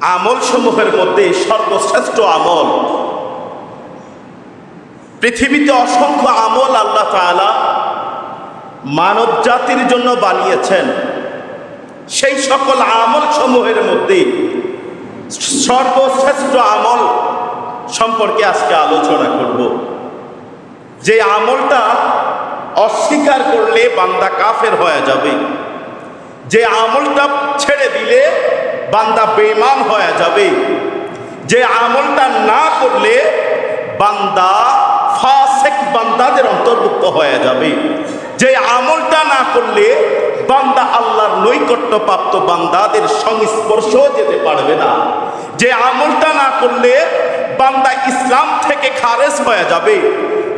আমল সমূহের মধ্যে সর্বশ্রেষ্ঠ আমল। পৃথিবীতে অসংখ্য আমল আল্লাহ তাআলা মানব জাতির জন্য বানিয়েছেন। সেই সকল আমল সমূহের মধ্যে সর্বশ্রেষ্ঠ আমল সম্পর্কে আজকে আলোচনা করব। যে আমলটা অস্বীকার করলে বান্দা কাফের হয়ে যাবে। যে আমলটা ছেড়ে দিলে বান্দা বেমান হয়ে যাবে। যে আমলটা না করলে বান্দা ফাসেক বান্দাদের অন্তর্ভুক্ত হয়ে যাবে। যে আমলটা না করলে বান্দা আল্লাহর নৈকট্যপ্রাপ্ত বান্দাদের সংস্পর্শ যেতে পারবে না। যে আমলটা না করলে বান্দা ইসলাম থেকে খারেজ হয়ে যাবে।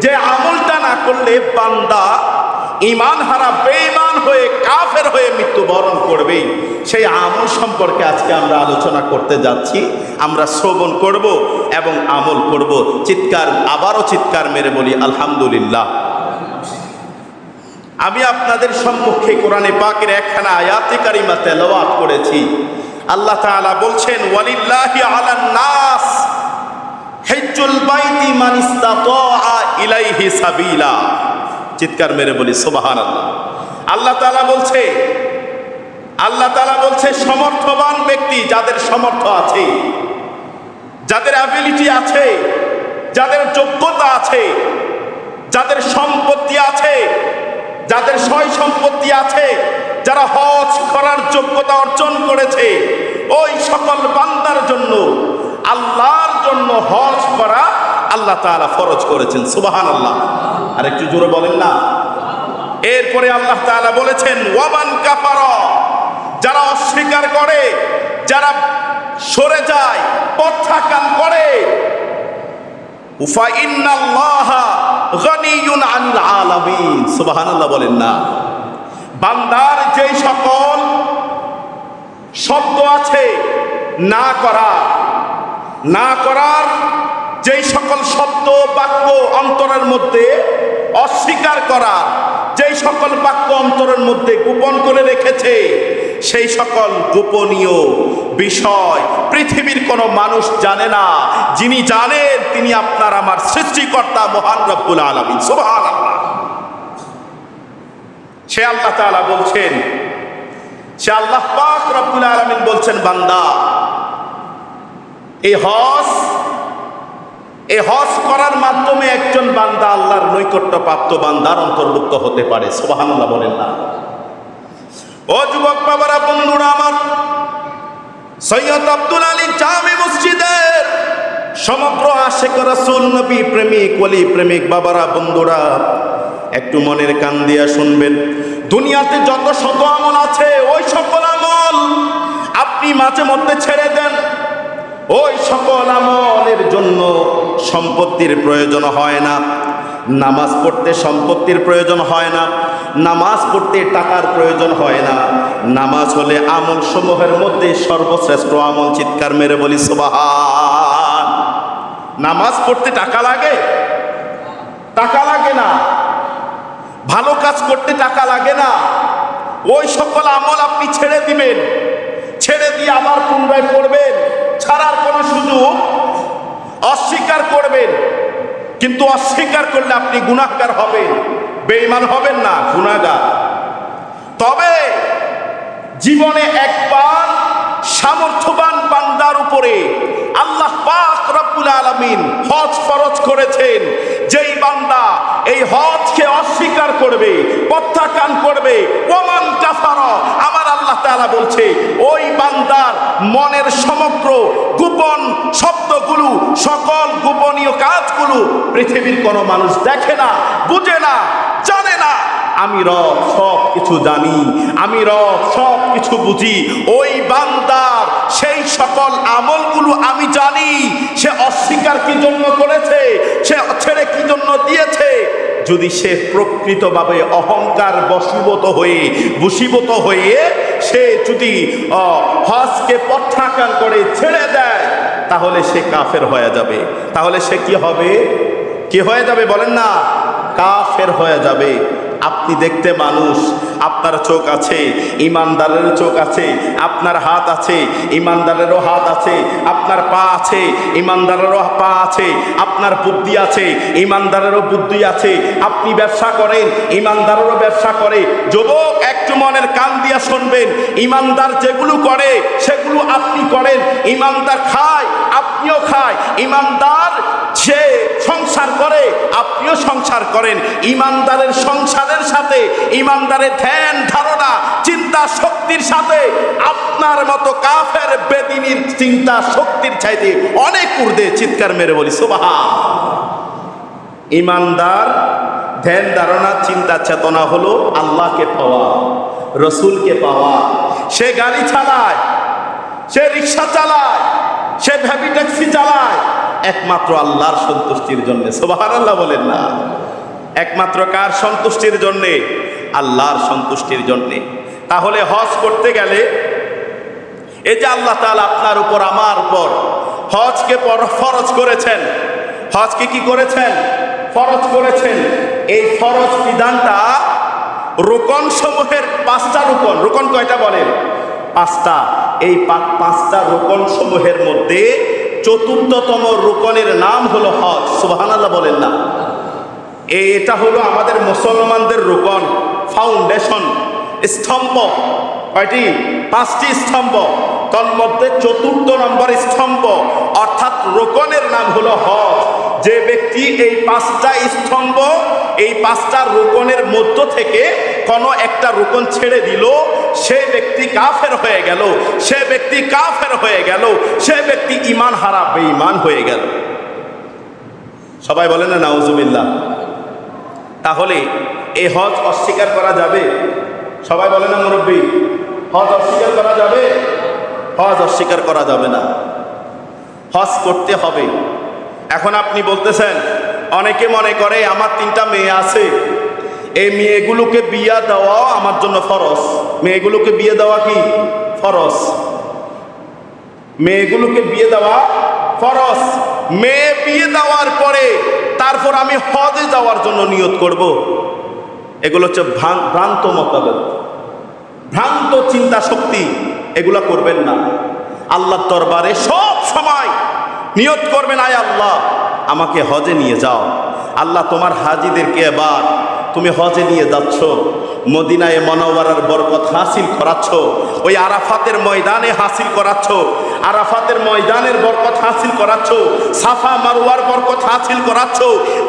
যে আমলটা না করলে বান্দা ইমান হারা বেঈমান হয়ে কাফের হয়ে মৃত্যুবরণ করবে। সেই আমল সম্পর্কে আজকে আমরা আলোচনা করতে যাচ্ছি। আমরা শ্রবণ করব এবং আমল করব। চিৎকার, আবারও চিৎকার মেরে বলি, আলহামদুলিল্লাহ। আমি আপনাদের সম্মুখে কোরআনে পাকের একখানা আয়াতে কারিমা তেলাওয়াত করেছি। আল্লাহ তাআলা বলছেন, ওয়ালিল্লাহি আলান নাস, হিজ্জুল বাইতি মান ইসতাতা ইলাইহি সাবিলা। চিৎকার মেরে বলি, সুবহানাল্লাহ। আল্লাহ আল্লাহ তালা বলছে, আল্লাহ তালা বলছে, সমর্থবান ব্যক্তি যাদের সমর্থ আছে, যাদের অ্যাবিলিটি আছে, যাদের যোগ্যতা আছে, যাদের সম্পত্তি আছে, যাদের সয় সম্পত্তি আছে, যারা হজ করার যোগ্যতা অর্জন করেছে, ওই সকল বান্দার জন্য, আল্লাহর জন্য হজ করা আল্লাহ তাআলা ফরজ করেছেন সুবাহান আল্লাহ আর একটু জোরে বলেন না। এরপরে আল্লাহ তাআলা বলেছেন ওয়াবান কাফার যারা অস্বীকার করে, যারা সরে যায় প্রত্যাখ্যান করে। উফা ইন্নাল্লাহা গনিয়ুন আনিল আলামিন। বলেন না। বান্দার যেই সকল শব্দ আছে, না করা, না করার যেই সকল শব্দ বাক্য অন্তরের মধ্যে অস্বীকার করার, যেই সকল বাক্য অন্তরের মধ্যে গোপন করে রেখেছে, সেই সকল গোপনীয় বিষয় পৃথিবীর কোনো মানুষ জানে না। যিনি জানেন, তিনি আপনার আমার সৃষ্টিকর্তা মহান রব্বুল আলমিন। সুবহান সে আল্লাহ তাআলা বলছেন, সে আল্লাহ পাক রব্বুল আলমিন বলছেন, বান্দা, এই হজ এই হজ করার মাধ্যমে একজন বান্দা আল্লাহর নৈকট্য প্রাপ্ত বান্দার অন্তর্ভুক্ত হতে পারে, সুবহানাল্লাহ বলেন না। ও যুবক বাবারা, বন্ধুরা আমার, সৈয়দ আব্দুল আলী জামে মসজিদের সমগ্র আশেক রাসূল, নবী প্রেমিক, ওলি প্রেমিক বাবারা, বন্ধুরা, একটু মনের কান দিয়া শুনবেন। দুনিয়াতে যত শত আমল আছে, ওই সকল আমল আপনি মাঝে মধ্যে ছেড়ে দেন। ওই সকল আমলের জন্য সম্পত্তির প্রয়োজন হয় না। নামাজ পড়তে সম্পত্তির প্রয়োজন হয় না। নামাজ পড়তে টাকার প্রয়োজন হয় না। নামাজ হলে আমল সমূহের মধ্যে সর্বশ্রেষ্ঠ আমল চিৎকার মেরে বলি, সুবাহান। নামাজ পড়তে টাকা লাগে? টাকা লাগে না। ভালো কাজ করতে টাকা লাগে না। ওই সকল আমল আপনি ছেড়ে দিবেন। ছেড়ে দিয়ে আবার পুনরায় পড়বেন। ছাড়ার কোনো সুযোগ অস্বীকার করবেন, কিন্তু অস্বীকার করলে আপনি গুণাকার হবেন, বেঈমান হবেন না গুণাগার তবে জীবনে একবার সামর্থ্যবান বান্দার উপরে আল্লাহ পাক রব্বুল আলামিন হজ ফরজ করেছেন। যেই বান্দা এই হজকে অস্বীকার করবে, প্রত্যাখ্যান করবে, ওমান কাফার আমার আল্লাহ তাআলা বলছে, ওই বান্দার মনের সমগ্র গোপন শব্দগুলো, সকল গোপনীয় কাজগুলো পৃথিবীর কোনো মানুষ দেখে না, বুঝে না, জানে না। আমি রব সব কিছু জানি, আমি রব সব কিছু বুঝি। ওই বান্দার সেই সকল আমলগুলো আমি জানি। সে অস্বীকার কি জন্য করেছে? সে ছেড়ে কি জন্য দিয়েছে? যদি সে প্রকৃতভাবে অহংকার বশীভূত হয়ে বশীভূত হয়ে সে যদি হজকে প্রত্যাখ্যান করে ছেড়ে দেয়, তাহলে সে কাফের হয়ে যাবে। তাহলে সে কি হবে? কি হয়ে যাবে বলেন না? কাফের হয়ে যাবে। আপনি দেখতে মানুষ, আপনার চোখ আছে, ইমানদারের চোখ আছে, আপনার হাত আছে, ইমানদারেরও হাত আছে, আপনার পা আছে, ইমানদারেরও পা আছে, আপনার বুদ্ধি আছে, ইমানদারেরও বুদ্ধি আছে, আপনি ব্যবসা করেন, ইমানদারেরও ব্যবসা করে। যুবক, একটু মনের কান দিয়া শুনবেন, ইমানদার যেগুলো করে, সেগুলো আপনি করেন, ইমানদার খায়, আপনিও খায়, ইমানদার যে সংসার করে, আপনিও সংসার করেন। ইমানদারের সংসারের সাথে, ইমানদারের ধ্যান, ধারণা, চিন্তা, শক্তির সাথে আপনার মতো কাফের, বেদিনীর চিন্তা, শক্তির চাইতে অনেক ঊর্ধ্বে চিৎকার মেরে বলি সোবাহা ইমানদার ধ্যান, ধারণা, চিন্তা, চেতনা হলো আল্লাহকে পাওয়া, রসুলকে পাওয়া। সে গাড়ি চালায়, সে রিক্সা চালায় সে ভ্যাবি ট্যাক্সি চালায়। একমাত্র আল্লাহর সন্তুষ্টির জন্য সোবাহার আল্লাহ বলেন না। একমাত্র কার সন্তুষ্টির জন্যে? আল্লাহর সন্তুষ্টির জন্যে। তাহলে হজ করতে গেলে এই যে আল্লাহ তাআলা আপনার উপর, আমার উপর হজকে ফরজ করেছেন। হজকে কি করেছেন? ফরজ করেছেন। এই ফরজ বিধানটা রোকন সমূহের পাঁচটা রোকন। রোকন কয়টা বলেন? পাঁচটা। এই পাঁচটা রোকন সমূহের মধ্যে চতুর্থতম রোকনের নাম হলো হজ। সুবহানাল্লাহ বলেন না। এটা হলো আমাদের মুসলমানদের রোকন ফাউন্ডেশন স্তম্ভ। কয়টি? পাঁচটি স্তম্ভ। তন্মধ্যে চতুর্থ নম্বর স্তম্ভ, অর্থাৎ রোকনের নাম হলো হজ। যে ব্যক্তি এই পাঁচটা স্তম্ভ, এই পাঁচটা রোকনের মধ্য থেকে কোনো একটা রোকন ছেড়ে দিল সে ব্যক্তি কাফের হয়ে গেল, সে ব্যক্তি কাফের হয়ে গেল, সে ব্যক্তি ইমান হারা বেঈমান হয়ে গেল। সবাই বলে না, নাউজুবিল্লাহ। তাহলে এই হজ অস্বীকার করা যাবে? সবাই বলে না, মুরব্বী, হজ অস্বীকার করা যাবে? হজ অস্বীকার করা যাবে না। হজ করতে হবে। এখন আপনি বলতেছেন, অনেকে মনে করে, আমার তিনটা মেয়ে আছে। এই মেয়েগুলোকে বিয়া দেওয়াও আমার জন্য ফরজ। মেয়েগুলোকে বিয়ে দেওয়া কি? ফরজ। মেয়েগুলোকে বিয়ে দেওয়া ফরজ। মেয়ে বিয়ে দেওয়ার পরে তারপর আমি হজে যাওয়ার জন্য নিয়ত করব। এগুলো হচ্ছে ভ্রান্ত মতাবেদ ভ্রান্ত চিন্তা শক্তি, এগুলা করবেন না। আল্লাহর দরবারে সব সময় নিয়ত করবেন, আয় আল্লাহ, আমাকে হজে নিয়ে যাও। আল্লাহ তোমার হাজিদেরকে এবার তুমি হজে নিয়ে যাচ্ছ, মদিনায় মনোবরার বরকত হাসিল করাচ্ছ, ওই আরাফাতের ময়দানে হাসিল করাচ্ছ, আরাফাতের ময়দানের বরকত হাসিল করাচ্ছ, সাফা মারুয়ার বরকত হাসিল করাচ্ছ,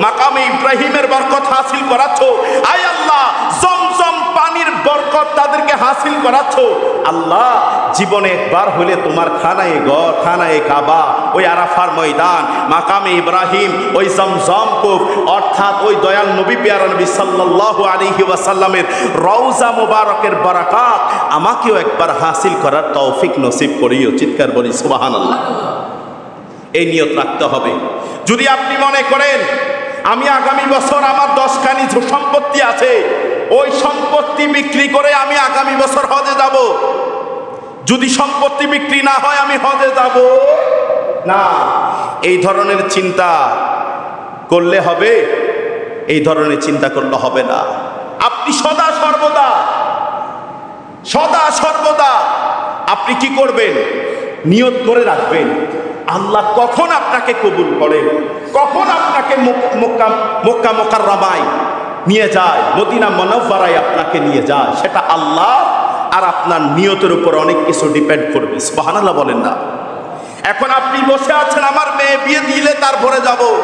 মাকামে ইব্রাহিমের বরকত হাসিল করাচ্ছ। আয় আল্লাহ, জমজম পানির বরকত তাদেরকে হাসিল করাচ্ছ। আল্লাহ, জীবনে একবার হলে তোমার খানায় গড়, খানায় কাবা, ওই আরাফার ময়দান, মাকামে ইব্রাহিম, ওই জমজম কূপ অর্থাৎ ওই দয়াল নবী পিয়ার নবী সাল্লাল্লাহু আলাইহি ওয়াসাল্লামের রওজা মুবারকের বারাকাত আমাকেও একবার হাসিল করার তৌফিক নসিব করিও। চিৎকার বলি, সুবহানাল্লাহ। এই নিয়ত রাখতে হবে। যদি আপনি মনে করেন, আমি আগামী বছর আমার দশখানি সম্পত্তি আছে ওই সম্পত্তি বিক্রি করে আমি আগামী বছর হজে যাব। যদি সম্পত্তি বিক্রি না হয়, আমি হজে যাব। না, এই ধরনের চিন্তা করলে হবে, এই ধরনের চিন্তা করলে হবে না। আপনি সদা সর্বদা সদা সর্বদা আপনি কি করবেন? নিয়ত করে রাখবেন। আল্লাহ কখন আপনাকে কবুল করে? কখন আপনাকে মক- মক্কা মক্কা মক্কার রামায় নিয়ে যায়। মদিনা মনফারায় আপনাকে নিয়ে যায়। সেটা আল্লাহ আর আপনার নিয়তের উপর অনেক কিছু ডিপেন্ড করবে। সুবহানাল্লাহ বলেন না। এখন আপনি বসে আছেন, আমার মেয়ে বিয়ে দিলে তারপরে যাব।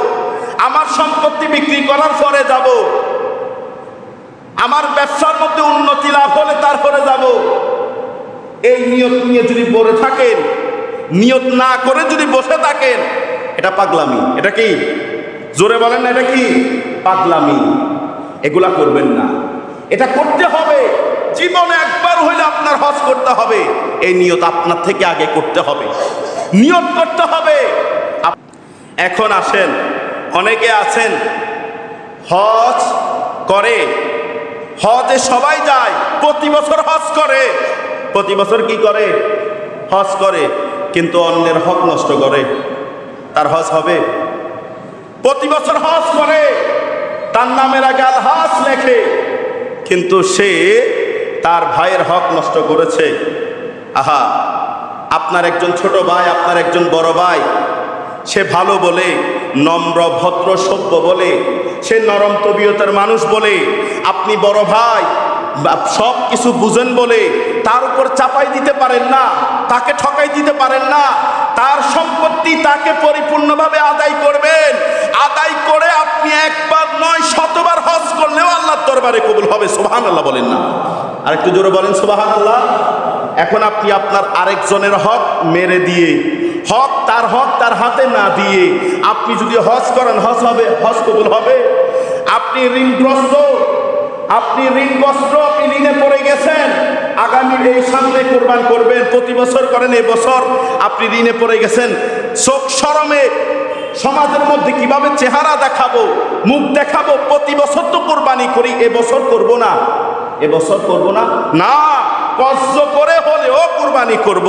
আমার সম্পত্তি বিক্রি করার পরে যাব। আমার ব্যবসার মধ্যে উন্নতি লাভ হলে তারপরে যাব। এই নিয়ত নিয়ে যদি পড়ে থাকেন, নিয়ত না করে যদি বসে থাকেন, এটা পাগলামি। এটা কি? জোরে বলেন না, এটা কি? পাগলামি। এগুলা করবেন না। এটা করতে হবে। জীবনে একবার হইলে আপনার হজ করতে হবে। এই নিয়ত আপনার থেকে আগে করতে হবে। নিয়ত করতে হবে। এখন আসেন। অনেকে আছেন, হজ করে, হজে সবাই যায়, প্রতি বছর হজ করে। প্রতি বছর কি করে? হজ করে, কিন্তু অন্যের হক নষ্ট করে। তার হজ হবে। প্রতি বছর হজ করে। তার নামের আগে আলহাস লেখে। কিন্তু সে তার ভাইয়ের হক নষ্ট করেছে। আহা, আপনার একজন ছোট ভাই, আপনার একজন বড় ভাই, সে ভালো বলে, নম্র, ভদ্র, সভ্য বলে, সে নরম তবিয়তের মানুষ বলে, আপনি বড় ভাই, সব কিছু বুঝেন বলে, তার উপর চাপাই দিতে পারেন না, তাকে ঠকাই দিতে পারেন না তার সম্পত্তি তাকে পরিপূর্ণভাবে আদায় করবেন। আদায় করে আপনি একবার নয়, শতবার হজ করলেও আল্লাহর দরবারে কবুল হবে। সোহান আল্লাহ বলেন না। আরেকটু জোরে বলেন সোহান আল্লাহ এখন আপনি আপনার আরেকজনের হক মেরে দিয়ে, হক তার হক তার হাতে না দিয়ে, আপনি যদি হজ করেন, হজ হবে, হজ কবুল হবে। আপনি ঋণগ্রস্ত আপনি ঋণগ্রস্ত আপনি ঋণে পড়ে গেছেন। আগামী এই সামনে কোরবান করবেন। প্রতি বছর করেন, এই বছর আপনি ঋণে পড়ে গেছেন। চোখ সরমে সমাজের মধ্যে কীভাবে চেহারা দেখাবো, মুখ দেখাবো, প্রতি বছর তো কোরবানি করি এবছর করব না। এবছর করব না? না, কষ্ট করে হলেও কোরবানি করব।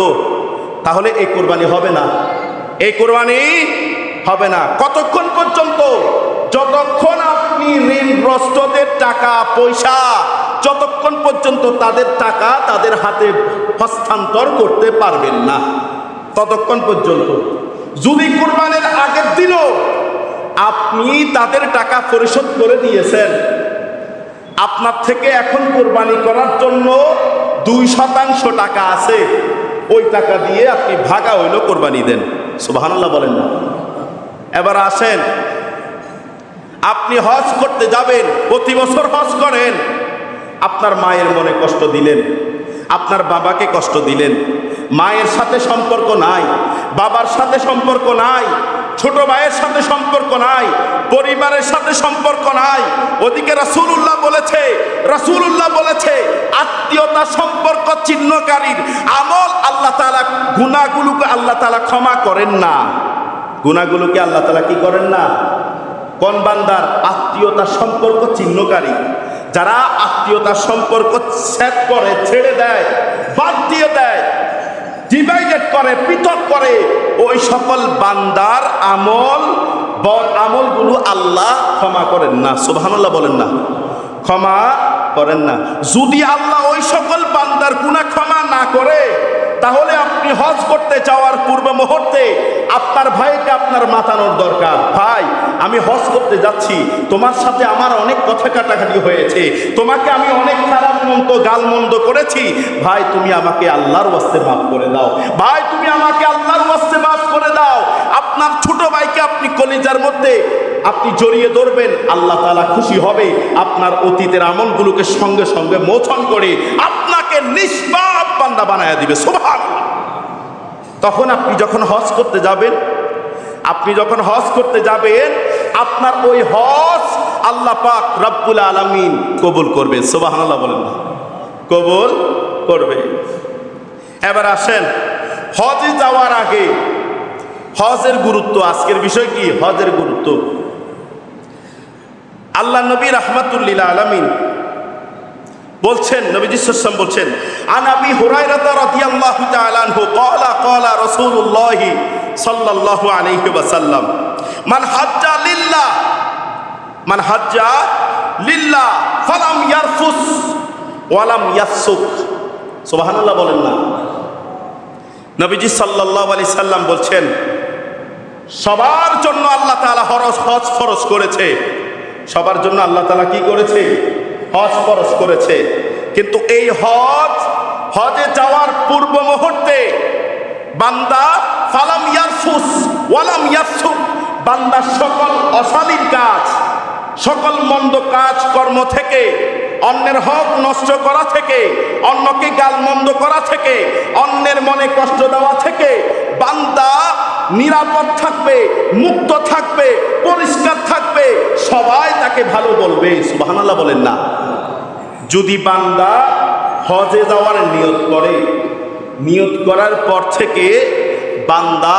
তাহলে এই কোরবানি হবে না। এই কোরবানি হবে না। কতক্ষণ পর্যন্ত? যতক্ষণ আপনি ঋণগ্রস্তদের টাকা, পয়সা যতক্ষণ পর্যন্ত তাদের টাকা তাদের হাতে হস্তান্তর করতে পারবেন না, ততক্ষণ পর্যন্ত। যদি কোরবানের আগের দিনও আপনি তাদের টাকা পরিশোধ করে দিয়েছেন, আপনার থেকে এখন কোরবানি করার জন্য দুই শতাংশ টাকা আছে, ওই টাকা দিয়ে আপনি ভাগা হইল কোরবানি দেন। সুবাহান্লাহ বলেন না। এবার আসেন, আপনি হজ করতে যাবেন, প্রতি বছর হজ করেন আপনার মায়ের মনে কষ্ট দিলেন, আপনার বাবাকে কষ্ট দিলেন। মায়ের সাথে সম্পর্ক নাই, বাবার সাথে সম্পর্ক নাই, ছোট ভাইয়ের সাথে সম্পর্ক নাই, পরিবারের সাথে সম্পর্ক নাই। ওদিকে রাসূলুল্লাহ বলেছে রাসূলুল্লাহ বলেছে, আত্মীয়তা সম্পর্ক চিহ্নকারীর আমল আল্লাহ তালা গুনাহগুলোকে আল্লাহ তালা ক্ষমা করেন না। গুনাহগুলোকে আল্লাহ তালা কি করেন না? কোন বান্দার আত্মীয়তা সম্পর্ক চিহ্নকারী যারা আত্মীয়তার সম্পর্ক ছেদ করে, ছেড়ে দেয়, বাদ দিয়ে দেয় ডিভাইডেড করে, পৃথক করে, ওই সকল বান্দার আমল আমলগুলো আল্লাহ ক্ষমা করেন না। সুবহানাল্লাহ বলেন না। ক্ষমা করেন না। যদি আল্লাহ ওই সকল বান্দার গুনাহ ক্ষমা না করে তাহলে আপনি হজ করতে যাওয়ার পূর্ব মুহূর্তে আপনার ভাইকে আপনার মাতানোর দরকার। ভাই, আমি হজ করতে যাচ্ছি। তোমার সাথে আমার অনেক কথা কাটাকাটি হয়েছে। তোমাকে আমি অনেক খারাপ মন্দ, গাল মন্দ করেছি। ভাই, তুমি আমাকে আল্লাহর ওয়াস্তে মাফ করে দাও। ভাই, তুমি আমাকে আল্লাহর ওয়াস্তে মাফ করে দাও। আপনার ছোট ভাইকে আপনি কলিজার মধ্যে আপনি জড়িয়ে ধরবেন। আল্লাহ তাআলা খুশি হবে। আপনার অতীতের আমলগুলোকে সঙ্গে সঙ্গে মোচন করে আপনাকে নিষ্পাপ বান্দা বানায় দিবে। সোভাগ তখন আপনি যখন হজ করতে যাবেন, আপনি যখন হজ করতে যাবেন, আপনার ওই হজ আল্লাহ পাক রব্বুল আলামিন কবুল করবে। সুবহানাল্লাহ বলেন কবুল করবে। এবার আসেন, হজে যাওয়ার আগে হজের গুরুত্ব, আজকের বিষয় কি? হজের গুরুত্ব। আল্লাহ নবী রহমাতুল্লিল আলামিন বলছেন, নবীজি বলছেন আনাবি হুরায়রাতা রাদিয়াল্লাহু তাআলা আনহু, ক্বালা ক্বালা রাসূলুল্লাহ সাল্লাল্লাহু আলাইহি ওয়াসাল্লাম, মান হাজ্জা লিল্লাহ মান হাজ্জা লিল্লাহ ফালাম ইয়ারফুস ওয়ালাম ইয়াফসুক সুবহানাল্লাহ বলেন না। নবীজি সাল্লাল্লাহু আলাইহি সাল্লাম বলছেন, সবার জন্য আল্লাহ তাআলা হজ ফরজ করেছে। সবার জন্য আল্লাহ তাআলা কি করেছে? হজ ফরজ করেছে। কিন্তু এই হজ, হজে যাওয়ার পূর্ব মুহূর্তে বান্দা ফালাম ইয়ারফুস, ওয়ালাম ইয়াফসুক বান্দা সকল অশালীন কাজ, সকল মন্দ কাজ কর্ম থেকে, অন্যের হক নষ্ট করা থেকে, অন্যকে গাল মন্দ করা থেকে, অন্যের মনে কষ্ট দেওয়া থেকে বান্দা নিরাপদ থাকবে, মুক্ত থাকবে, পরিষ্কার থাকবে। সবাই তাকে ভালো বলবে, সুবহানাল্লাহ বলেন না। যদি বান্দা হজে যাওয়ার নিয়ত করে, নিয়ত করার পর থেকে বান্দা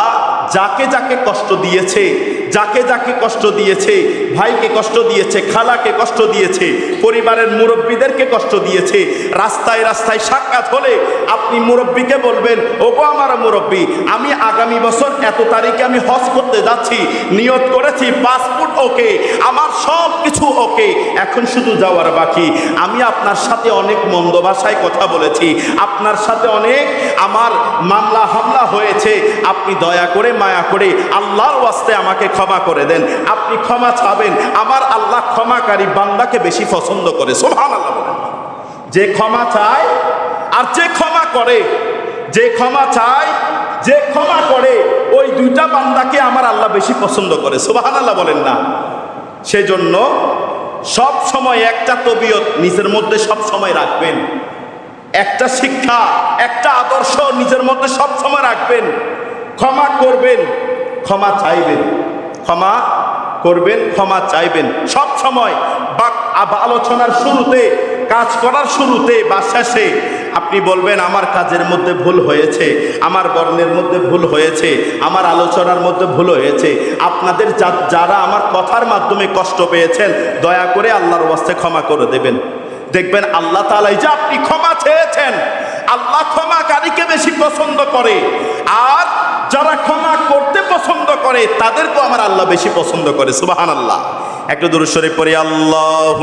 যাকে যাকে কষ্ট দিয়েছে, যাকে যাকে কষ্ট দিয়েছে ভাইকে কষ্ট দিয়েছে, খালাকে কষ্ট দিয়েছে, পরিবারের মুরব্বীদেরকে কষ্ট দিয়েছে, রাস্তায় রাস্তায় সাক্ষাৎ হলে আপনি মুরব্বীকে বলবেন, ওগো আমার মুরব্বী, আমি আগামী বছর এত তারিখে আমি হজ করতে যাচ্ছি, নিয়ত করেছি, পাসপোর্ট ওকে, আমার সব কিছু ওকে, এখন শুধু যাওয়ার বাকি। আমি আপনার সাথে অনেক মন্দ ভাষায় কথা বলেছি, আপনার সাথে অনেক আমার মামলা হামলা হয়েছে, আপনি দয়া করে, মায়া করে আল্লাহর ওয়াস্তে আমাকে ক্ষমা করে দেন। আপনি ক্ষমা চাবেন আমার আল্লাহ ক্ষমাকারী বান্দাকে বেশি পছন্দ করে। সোহান আল্লাহ বলেন। যে ক্ষমা চায়, আর যে ক্ষমা করে, যে ক্ষমা চায়, যে ক্ষমা করে, ওই দুইটা বান্দাকে আমার আল্লাহ বেশি পছন্দ করে। সোবাহান আল্লাহ বলেন না। সেজন্য সব সময় একটা তবিয়ত নিজের মধ্যে সব সময় রাখবেন। একটা শিক্ষা, একটা আদর্শ নিজের মধ্যে সব সময় রাখবেন। ক্ষমা করবেন, ক্ষমা চাইবেন। ক্ষমা করবেন, ক্ষমা চাইবেন। সব সময় বা আলোচনার শুরুতে, কাজ করার শুরুতে বা শেষে আপনি বলবেন, আমার কাজের মধ্যে ভুল হয়েছে, আমার বর্ণের মধ্যে ভুল হয়েছে, আমার আলোচনার মধ্যে ভুল হয়েছে। আপনাদের যারা আমার কথার মাধ্যমে কষ্ট পেয়েছেন, দয়া করে আল্লাহর ওয়াস্তে ক্ষমা করে দেবেন। দেখবেন আল্লাহ তালাই যে আপনি ক্ষমা চেয়েছেন, আল্লাহ ক্ষমাকারীকে বেশি পছন্দ করে। আর যারা ক্ষমা করতে পছন্দ করে, তাদেরকেও আমার আল্লাহ বেশি পছন্দ করে সুবাহান আল্লাহ একটু দূরস্বরে পড়ি আল্লাহ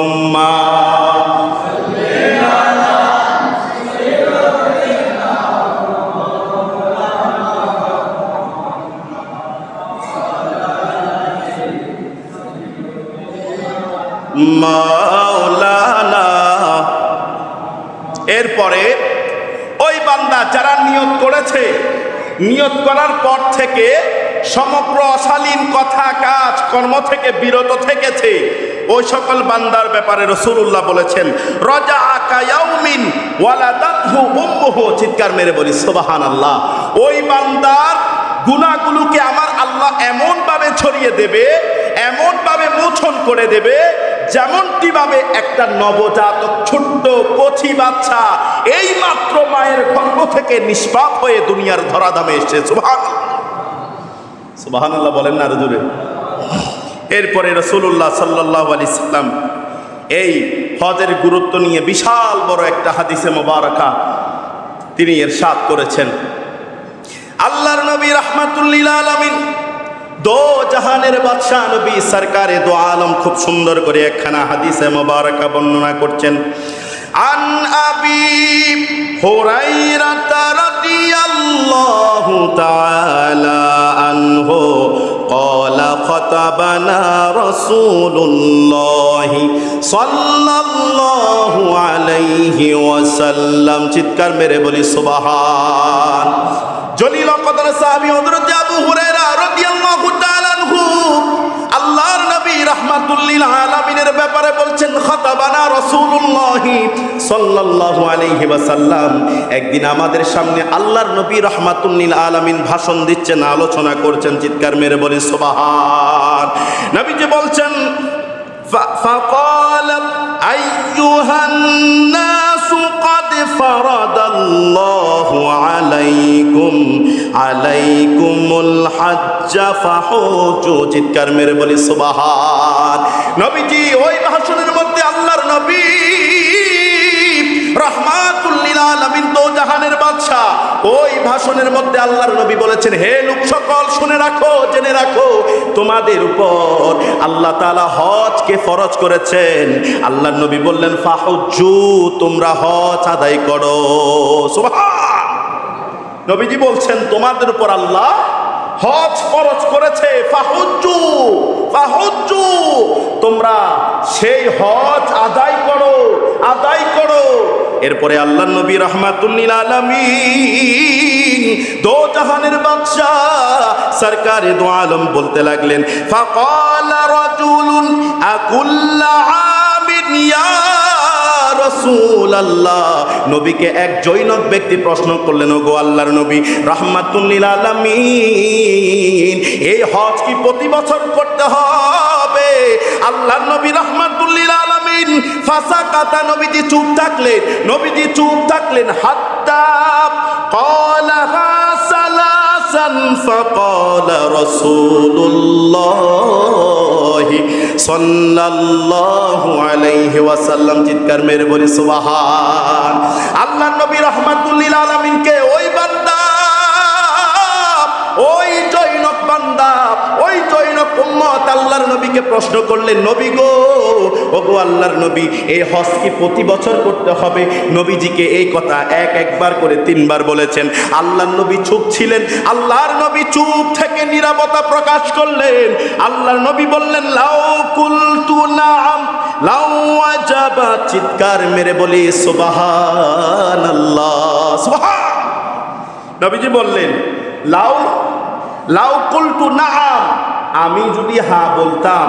এরপরে, ওই বান্দা যারা নিয়োগ করেছে নিয়ত করার পর থেকে সমগ্র অশালীন কথা, কাজ, কর্ম থেকে বিরত থেকেছে। ওই সকল বান্দার ব্যাপারে রসুল্লাহ বলেছেন রজা আকায়াউমিন ওয়ালাদাতহু উম্মুহু। চিৎকার মেরে বলি সুবহান আল্লাহ ওই বান্দার গুণাগুলোকে আমার আল্লাহ এমনভাবে ছড়িয়ে দেবে, এমনভাবে মোচন করে দেবে যেমনটি ভাবে একটা নবজাতক ছোট্ট কচি বাচ্চা এই মাত্র মায়ের গর্ভ থেকে নিষ্পাপ হয়ে দুনিয়ার ধরাধামে এসছে। সুবহান সুবাহান আল্লাহ বলেন না জোরে। এরপরে রসুল্লাহ সাল্লাহ আলি সাল্লাম এই হজের গুরুত্ব নিয়ে বিশাল বড় একটা হাদিসে মোবারকা তিনি এর সাত করেছেন। আল্লাহর নবী রহমাতুল্লিল আলমিন দো জাহানের বাদশাহ নবী সরকারে দো আলম খুব সুন্দর করে একখানা হাদিসে মোবারকা বর্ণনা করছেন আন আবি হুরাইরাতা রাদিয়াল্লাহু তাআলা আনহু قال خطبنا رسول الله صلى الله عليه وسلم চিৎকার মেরে বলি সুবহান জলিল কদর সাহাবী হযরত আবু হুরায়রা রাদিয়াল্লাহু আলামিনের ব্যাপারে বলছেন একদিন আমাদের সামনে আল্লাহর আলামিন ভাষণ দিচ্ছেন, আলোচনা করছেন, চিৎকার মেরে বলি, সুবহান। নবীজি বলছেন ف- فقال أيها الناس قد فرض الله عليكم عليكم الحج فحجوا চিৎকার মেরে বলি সুবহান নবীজি ওই ভাষণের মধ্যে আল্লাহর নবী বাদশাহ, ওই ভাষণের মধ্যে আল্লাহর নবী বলেছেন, হে লোক সকল, শুনে রাখো, জেনে রাখো, তোমাদের উপর আল্লাহ তাআলা হজকে ফরজ করেছেন। আল্লাহর নবী বললেন ফাহজু তোমরা হজ আদায় করো। নবীজি বলছেন, তোমাদের উপর আল্লাহ হজ ফরজ করেছে, ফাহুজ্জু ফাহুজ্জু। তোমরা সেই হজ আদায় করো আদায় করো। এরপরে আল্লাহ নবী রহমাতুল্লিল আলামিন দো জাহানের বাদশাহ সরকারে দো আলম বলতে লাগলেন, ফাকাল রাজুলুন আকুল্লা আমিন ইয়া রাসুল আল্লাহ নবীকে এক জৈনক ব্যক্তি প্রশ্ন করলেন ও গো আল্লাহর নবী, রাহমাতুল্লিল আলামিন, এই হজ কি প্রতি বছর করতে হবে? আল্লাহর নবী রাহমাতুল্লিল আলামিন ফাসা কাতা নবীজি চুপ থাকলেন, নবীজি চুপ থাকলেন, হাত্তা, ক্বালা সালাসান ফাকা فقال رسول الله صلى الله عليه وسلم চিৎকার মেরে বলি সুবহান আল্লাহ নবী রহমাতুল্লিল আলামিনকে ওই বান্দা ওই জৈনক বান্দা ওই জৈনক উম্মত আল্লাহর নবীকে প্রশ্ন করলেন নবী গো ও গো আল্লাহর নবী, এই হজ কি প্রতি বছর করতে হবে? নবীজিকে এই কথা এক একবার করে তিনবার বলেছেন। আল্লাহর নবী চুপ ছিলেন, আল্লাহর নবী চুপ থেকে নিরাপত্তা প্রকাশ করলেন। আল্লাহর নবী বললেন, লাউ কুলতু নাম লাউ আজাবা চিৎকার মেরে বলি, সুবহানাল্লাহ, সুবহান নবীজি বললেন, লাউ লাউ কুলটু নাম আমি যদি হা বলতাম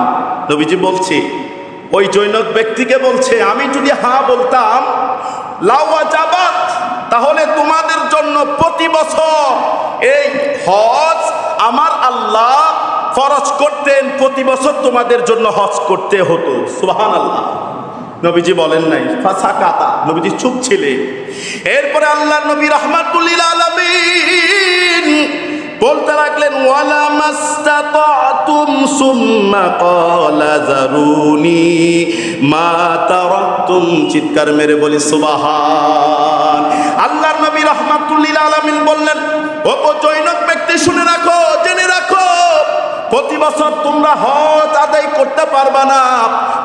নবীজি বলছে ওই জৈনক ব্যক্তিকে বলছে, আমি যদি হা বলতাম, লাউ যাবাত তাহলে তোমাদের জন্য প্রতি বছর এই হজ আমার আল্লাহ ফরজ করতেন, প্রতি বছর তোমাদের জন্য হজ করতে হতো। সুবহান আল্লাহ নবীজি বলেন নাই ফাঁসা কাতা নবীজি চুপ ছিলেন। এরপরে আল্লাহ নবী রহমাতুল্লিল আলমিন বলতে লাগলেন, ওয়ালা সুম্মা ক্বালা জারুনি মা তারাকতুম। চিৎকার মেরে বলি, সুবহান। আল্লাহর নবী রহমাতুল্লিল আলামিন বললেন, ও জৈনক ব্যক্তি, শুনে রাখো, জেনে রাখো। প্রতি বছর তোমরা হজ আদায় করতে পারবা না।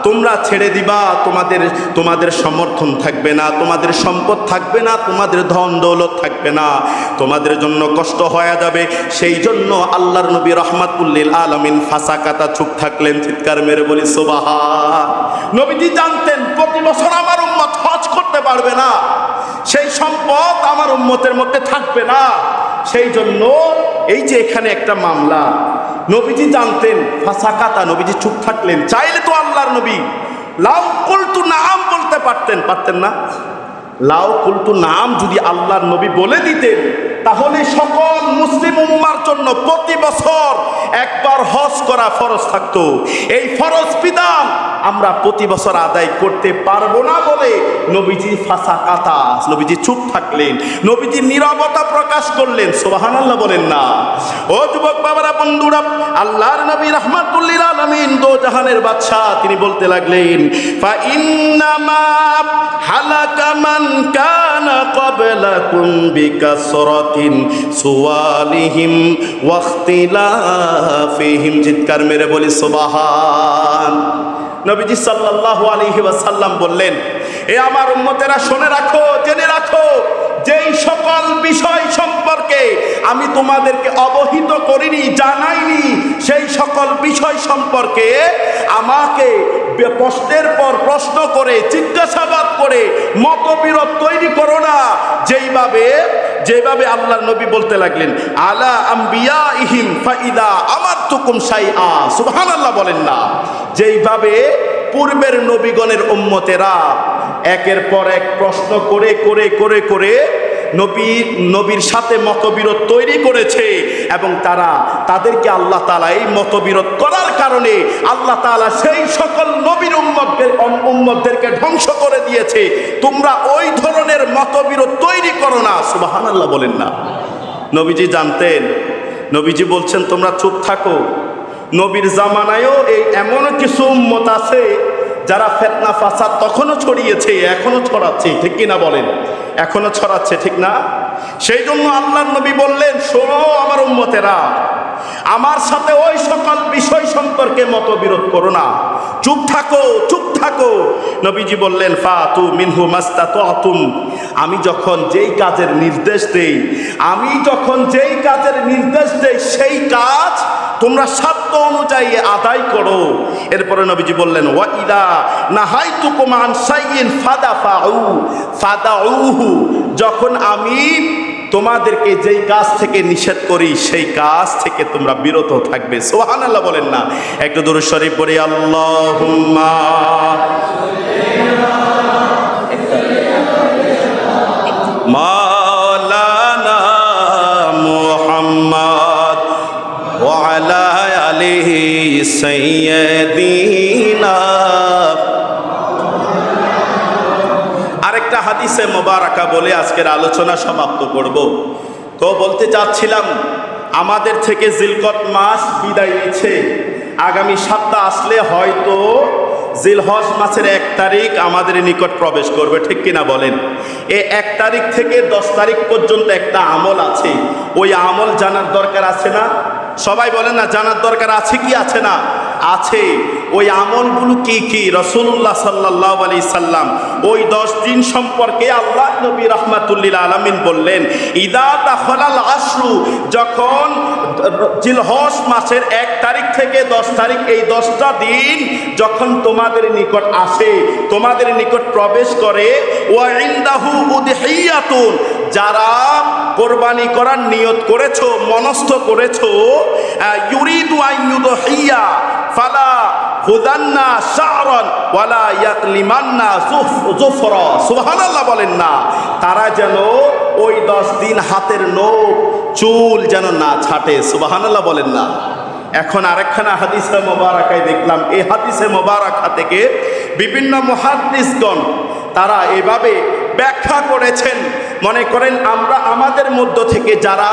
তোমরা ছেড়ে দিবা, তোমাদের তোমাদের সমর্থন থাকবে না, তোমাদের সম্পদ থাকবে না, তোমাদের ধন দৌলত থাকবে না। তোমাদের জন্য কষ্ট হয়ে যাবে। সেই জন্য আল্লাহর নবী রহমাতুল্লিল আলমিন ফাঁসা কাতা চুপ থাকলেন, চিৎকার মেরে বলি সোবাহা নবীজি জানতেন, প্রতি বছর আমার উম্মত হজ করতে পারবে না। সেই সম্পদ আমার উম্মতের মধ্যে থাকবে না। সেই জন্য এই যে এখানে একটা মামলা নবীজি জানতেন, ফাঁসাকাতা, নবীজি চুপ থাকলেন। চাইলে তো আল্লাহর নবী। লাউ কুলতু নাম বলতে পারতেন পারতেন না? লাউ কুলতু নাম যদি আল্লাহর নবী বলে দিতেন, তাহলে সকল মুসলিম উম্মার জন্য প্রতি বছর একবার হজ করা ফরজ থাকতো। এই ফরজ বিধান আমরা প্রতি বছর আদায় করতে পারব না বলে নবীজি ফাঁসা কাতা নবীজি চুপ থাকলেন নবীজি নীরবতা প্রকাশ করলেন। সোবাহান আল্লাহ বলেন না। ও যুবক বাবারা, বন্ধুরা, আল্লাহর নবী রহমাতুল্লিল আলমিন দো জাহানের বাদশাহ, তিনি বলতে লাগলেন, ফা ইন্নামা হালাকা মান কানা ক্বাবলাকুম বিকাসরাতিন সুয়ালিহিম ওয়াখতিলাফিহিম। চিৎকার মেরে বলি, সুবহান নবীজি সাল্লাল্লাহু আলাইহি ওয়াসাল্লাম বললেন এ আমার উম্মতেরা শুনে রাখো জেনে রাখো যেই সকল বিষয় সম্পর্কে আমি তোমাদেরকে অবহিত করিনি, জানাইনি, সেই সকল বিষয় সম্পর্কে আমাকে প্রশ্নের পর প্রশ্ন করে, জিজ্ঞাসাবাদ করে, মতবিরোধ তৈরি করো না। যেইভাবে যেভাবে আল্লাহ নবী বলতে লাগলেন, আলা আম্বিয়া ইহিম ফাইদা আমার তুকুম সাই আ সুবহান আল্লাহ বলেন না। যেইভাবে পূর্বের নবীগণের উম্মতেরা একের পর এক প্রশ্ন করে করে করে করে নবী, নবীর সাথে মতবিরোধ তৈরি করেছে এবং তারা তাদেরকে আল্লাহ তালা এই মতবিরোধ করার কারণে আল্লাহ তালা সেই সকল নবীর উম্মতদের, উম্মতদেরকে ধ্বংস করে দিয়েছে। তোমরা ওই ধরনের মতবিরোধ তৈরি করো না। সুবাহান আল্লাহ বলেন না। নবীজি জানতেন, নবীজি বলছেন, তোমরা চুপ থাকো। নবীর জামানায়ও এই এমন কিছু উম্মত আছে যারা ফেতনা, ফাসাদ তখনও ছড়িয়েছে, এখনও ছড়াচ্ছে, ঠিক কিনা বলেন? এখনও ছড়াচ্ছে, ঠিক না? সেই জন্য আল্লাহ নবী বললেন, শোনো আমার উম্মতেরা, আমার সাথে ওই সকল বিষয় সম্পর্কে মতবিরোধ করো না। চুপ থাকো চুপ থাকো। নবীজি বললেন ফা তু মিনহু মাস্তা তুম আমি যখন যেই কাজের নির্দেশ দেই, আমি যখন যেই কাজের নির্দেশ দেই, সেই কাজ তোমরা সাধ্য অনুযায়ী আদায় করো। এরপরে নবীজি বললেন ওয়াইদা নাহাই তুকুমান সাইয়িন ফাদা ফাউ ফাদাউহু, যখন আমি তোমাদেরকে যেই কাজ থেকে নিষেধ করি, সেই কাজ থেকে তোমরা বিরত থাকবে। সোহান আল্লাহ বলেন না। একটু দূর শরীফ পড়ি, আল্লাহুম্মা মাওলানা মুহাম্মদ আরেকটা হাদিসে মোবারকা বলে আজকের আলোচনা সমাপ্ত করব। তো বলতে চাচ্ছিলাম, আমাদের থেকে জিলকত মাস বিদায় নিচ্ছে। আগামী সপ্তাহ আসলে হয়তো জিলহজ মাসের এক তারিখ আমাদের নিকট প্রবেশ করবে, ঠিক কিনা বলেন? এ এক তারিখ থেকে দশ তারিখ পর্যন্ত একটা আমল আছে। ওই আমল জানার দরকার আছে না? সবাই বলেন না, জানার দরকার আছে কি, আছে না? আছে। ওই আমলগুলো কি কি? রসুল্লাহ সাল্লাহ আলি সাল্লাম ওই দশ দিন সম্পর্কে আল্লাহ নবী রহমাতুল্লিল আলমিন বললেন, ইদা দাখলাল আশরু যখন জিলহস মাসের এক তারিখ থেকে দশ তারিখ, এই দশটা দিন যখন তোমাদের নিকট আসে, তোমাদের নিকট প্রবেশ করে ওয়াইন্দাহু উদহিয়াতুন যারা কোরবানি করার নিয়ত করেছ, মনস্থ করেছ ইউরিদু আইয়ুদহিয়া ফালা হুদান্না শারন ওয়ালা ইয়াকলিমান্না জুফ, জুফরা। সুবহানাল্লাহ বলেন না। তারা যেন ওই দশ দিন হাতের নখ, চুল যেন না ছাটে, সুবহানাল্লাহ বলেন না। এখন আরেকখানা হাদিসে মোবারকায় দেখলাম এই হাদিসে মোবারকা থেকে বিভিন্ন মহাদিসগণ তারা এভাবে ব্যাখ্যা করেছেন মনে করেন আমরা আমাদের মধ্য থেকে যারা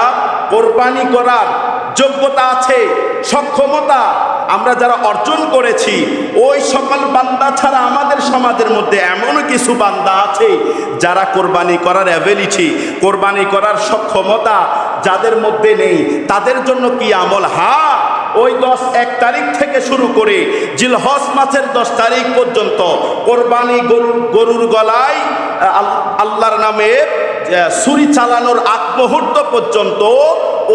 কোরবানি করার যোগ্যতা আছে সক্ষমতা আমরা যারা অর্জন করেছি ওই সকল বান্দা ছাড়া আমাদের সমাজের মধ্যে এমন কিছু বান্দা আছে যারা কোরবানি করার অ্যাবিলিটি কোরবানি করার সক্ষমতা যাদের মধ্যে নেই তাদের জন্য কি আমল? হা ওই দশ এক তারিখ থেকে শুরু করে জিলহস মাসের দশ তারিখ পর্যন্ত কোরবানি গরুর গরুর গলায় আল্লাহর নামে আহ, ছুরি চালানোর আগ মুহূর্ত পর্যন্ত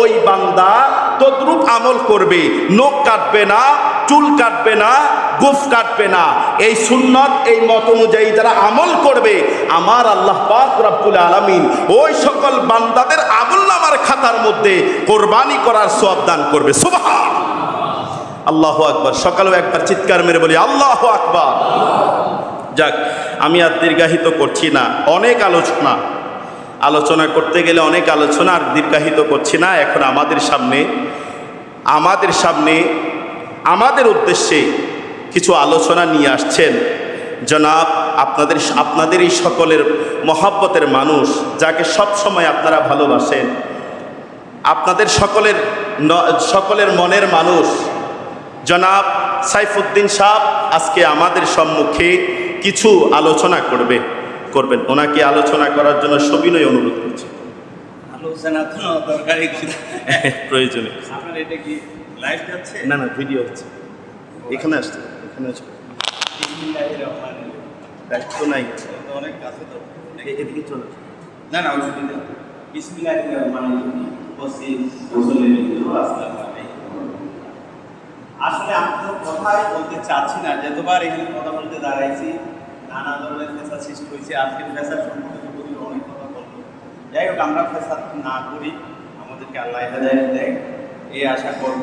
ওই বান্দা তদ্রূপ আমল করবে। নখ কাটবে না, চুল কাটবে না, গুফ কাটবে না। এই সুন্নত, এই মত অনুযায়ী যারা আমল করবে, আমার আল্লাহ পাক রব্বুল আলামিন ওই সকল বান্দাদের আমল নামার খাতার মধ্যে কোরবানি করার সব দান করবে। সুবহান আল্লাহ আকবার। সকালেও একবার চিৎকার মেরে বলি, আল্লাহ আকবার। যাক, আমি আর দীর্ঘায়িত করছি না। অনেক আলোচনা। আলোচনা করতে গেলে অনেক আলোচনা আর দীর্ঘায়িত করছি না, এখন আমাদের সামনে আমাদের সামনে আমাদের উদ্দেশ্যে কিছু আলোচনা নিয়ে আসছেন জনাব আপনাদের আপনাদের এই সকলের মহাব্বতের মানুষ যাকে সব সময় আপনারা ভালোবাসেন। আপনাদের সকলের সকলের মনের মানুষ জনাব সাইফুদ্দিন সাহ আজকে আমাদের সম্মুখে কিছু আলোচনা করবে। করবেন। ওনাকে আলোচনা করার জন্য সবিনয় অনুরোধ করছি। আলোচনা তো প্রয়োজনে। আপনার এটা কি লাইভ যাচ্ছে? না না ভিডিও হচ্ছে। এখানে আসছে এখানে আসছে। দায়িত্ব নাই। অনেক কাছে তো। এদিকে চলে। না না অসুবিধা। আসলে আমি তো কথাই বলতে চাচ্ছি না। যতবার এখানে কথা বলতে দাঁড়াইছি নানা ধরনের ফেসা সৃষ্টি হয়েছে। আজকের ফেসার সম্পর্কে যদি অনেক কথা বলব। যাই হোক, আমরা ফেসা না করি, আমাদেরকে আল্লাহ হেদায়ত দেয়, এই আশা করব।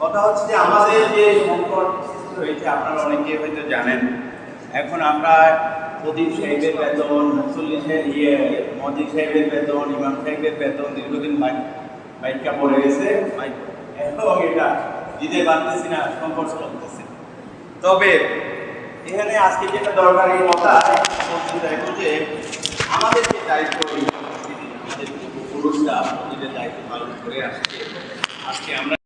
কথা হচ্ছে যে, আমাদের যে সংকট সৃষ্টি হয়েছে, আপনারা অনেকে হয়তো জানেন। এখন আমরা প্রদীপ সাহেবের বেতন মুসল্লি সাহেব ইয়ে মজিদ সাহেবের বেতন, ইমাম সাহেবের বেতন, দীর্ঘদিন বাইক, বাইকটা পড়ে গেছে। এবং এটা দিতে পারতেছি না, সংকট চলতেছে। তবে এখানে আজকে যেটা দরকারি কথা দেখো যে আমাদের যে দায়িত্ব আমাদের পূর্বপুরুষরা নিজের দায়িত্ব পালন করে আসছে, আজকে আমরা